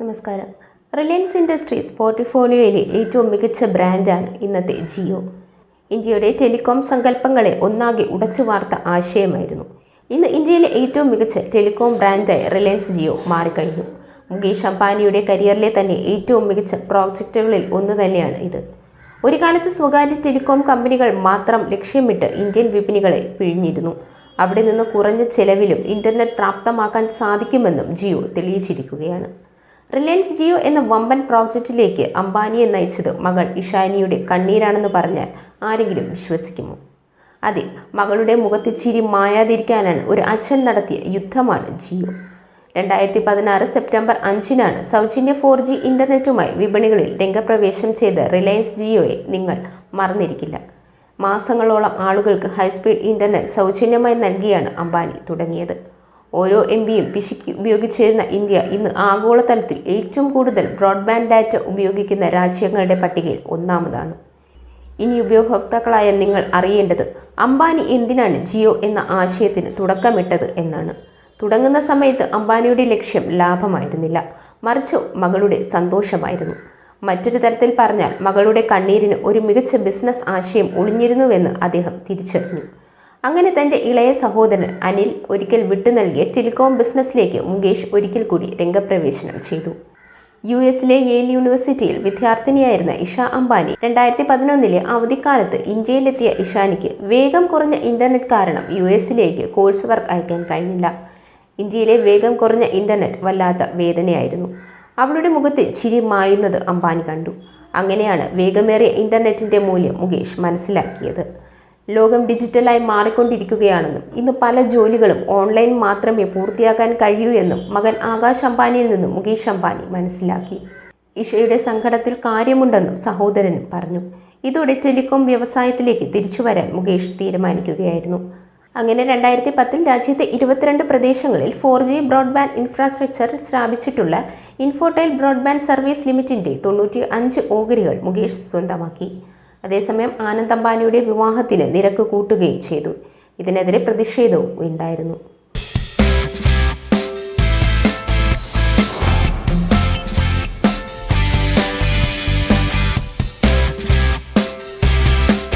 നമസ്കാരം. Reliance industries പോർട്ട്ഫോളിയോയിലെ ഏറ്റവും മികച്ച ബ്രാൻഡാണ് ഇന്നത്തെ ജിയോ. ഇന്ത്യയുടെ ടെലികോം സങ്കല്പങ്ങളെ ഒന്നാകെ ഉടച്ചു വാർത്ത ആശയമായിരുന്നു. ഇന്ന് ഇന്ത്യയിലെ ഏറ്റവും മികച്ച ടെലികോം ബ്രാൻഡായി റിലയൻസ് ജിയോ മാറിക്കഴിഞ്ഞു. മുകേഷ് അംബാനിയുടെ കരിയറിലെ തന്നെ ഏറ്റവും മികച്ച പ്രോജക്റ്റുകളിൽ ഒന്ന് തന്നെയാണ് ഇത്. ഒരു കാലത്ത് സ്വകാര്യ ടെലികോം കമ്പനികൾ മാത്രം ലക്ഷ്യമിട്ട് ഇന്ത്യൻ വിപണികളെ പിഴിഞ്ഞിരുന്നു. അവിടെ നിന്ന് കുറഞ്ഞ ചെലവിലും ഇന്റർനെറ്റ് പ്രാപ്തമാക്കാൻ സാധിക്കുമെന്നും ജിയോ തെളിയിച്ചിരിക്കുകയാണ്. റിലയൻസ് ജിയോ എന്ന വമ്പൻ പ്രോജക്റ്റിലേക്ക് അംബാനിയെ നയിച്ചത് മകൾ ഇഷാനിയുടെ കണ്ണീരാണെന്ന് പറഞ്ഞാൽ ആരെങ്കിലും വിശ്വസിക്കുമോ? അതെ മകളുടെ മുഖത്ത് ചിരി മായാതിരിക്കാനാണ് ഒരു അച്ഛൻ നടത്തിയ യുദ്ധമാണ് ജിയോ. രണ്ടായിരത്തി പതിനാറ് സെപ്റ്റംബർ അഞ്ചിനാണ് സൗജന്യ ഫോർ ജി ഇന്റർനെറ്റുമായി വിപണികളിൽ രംഗപ്രവേശം ചെയ്ത റിലയൻസ് ജിയോയെ നിങ്ങൾ മറന്നിരിക്കില്ല. മാസങ്ങളോളം ആളുകൾക്ക് ഹൈസ്പീഡ് ഇന്റർനെറ്റ് സൗജന്യമായി നൽകിയാണ് അംബാനി തുടങ്ങിയത്. ഓരോ എം ബിയും പിശുക്കി ഉപയോഗിച്ചിരുന്ന ഇന്ത്യ ഇന്ന് ആഗോളതലത്തിൽ ഏറ്റവും കൂടുതൽ ബ്രോഡ്ബാൻഡ് ഡാറ്റ ഉപയോഗിക്കുന്ന രാജ്യങ്ങളുടെ പട്ടികയിൽ ഒന്നാമതാണ്. ഇനി ഉപയോക്താക്കളായ നിങ്ങൾ അറിയേണ്ടത് അംബാനി എന്തിനാണ് ജിയോ എന്ന ആശയത്തിന് തുടക്കമിട്ടത് എന്നാണ്. തുടങ്ങുന്ന സമയത്ത് അംബാനിയുടെ ലക്ഷ്യം ലാഭമായിരുന്നില്ല. മറിച്ച് മകളുടെ സന്തോഷമായിരുന്നു. മറ്റൊരു തരത്തിൽ പറഞ്ഞാൽ മകളുടെ കണ്ണീരിന് ഒരു മികച്ച ബിസിനസ് ആശയം ഒളിഞ്ഞിരുന്നുവെന്ന് അദ്ദേഹം തിരിച്ചറിഞ്ഞു. അങ്ങനെ തന്റെ ഇളയ സഹോദരൻ അനിൽ ഒരിക്കൽ വിട്ടു നൽകിയ ടെലികോം ബിസിനസ്സിലേക്ക് മുകേഷ് ഒരിക്കൽ കൂടി രംഗപ്രവേശനം ചെയ്തു. യു എസിലെ യേൽ യൂണിവേഴ്സിറ്റിയിൽ വിദ്യാർത്ഥിനിയായിരുന്ന ഇഷ അംബാനി രണ്ടായിരത്തി പതിനൊന്നിലെ അവധിക്കാലത്ത് ഇന്ത്യയിലെത്തിയ ഇഷാനിക്ക് വേഗം കുറഞ്ഞ ഇന്റർനെറ്റ് കാരണം യു എസിലേക്ക് കോഴ്സ് വർക്ക് അയക്കാൻ കഴിഞ്ഞില്ല. ഇന്ത്യയിലെ വേഗം കുറഞ്ഞ ഇന്റർനെറ്റ് വല്ലാത്ത വേദനയായിരുന്നു. അവളുടെ മുഖത്ത് ചിരി മായുന്നത് അംബാനി കണ്ടു. അങ്ങനെയാണ് വേഗമേറിയ ഇന്റർനെറ്റിന്റെ മൂല്യം മുകേഷ് മനസ്സിലാക്കിയത്. ലോകം ഡിജിറ്റലായി മാറിക്കൊണ്ടിരിക്കുകയാണെന്നും ഇന്ന് പല ജോലികളും ഓൺലൈൻ മാത്രമേ പൂർത്തിയാക്കാൻ കഴിയൂ എന്നും മകൻ ആകാശ് അംബാനിയിൽ നിന്നും മുകേഷ് അംബാനി മനസ്സിലാക്കി. ഇഷയുടെ സങ്കടത്തിൽ കാര്യമുണ്ടെന്നും സഹോദരനും പറഞ്ഞു. ഇതോടെ ടെലികോം വ്യവസായത്തിലേക്ക് തിരിച്ചു വരാൻ മുകേഷ് തീരുമാനിക്കുകയായിരുന്നു. അങ്ങനെ രണ്ടായിരത്തി പത്തിൽ രാജ്യത്തെ ഇരുപത്തിരണ്ട് പ്രദേശങ്ങളിൽ ഫോർ ജി ബ്രോഡ്ബാൻഡ് ഇൻഫ്രാസ്ട്രക്ചർ സ്ഥാപിച്ചിട്ടുള്ള ഇൻഫോടൈൽ ബ്രോഡ്ബാൻഡ് സർവീസ് ലിമിറ്റിന്റെ തൊണ്ണൂറ്റി അഞ്ച് ഓഹരികൾ മുകേഷ് സ്വന്തമാക്കി. അതേസമയം ആനന്ദ് അംബാനിയുടെ വിവാഹത്തിന് നിരക്ക് കൂട്ടുകയും ചെയ്തു. ഇതിനെതിരെ പ്രതിഷേധവും ഉണ്ടായിരുന്നു.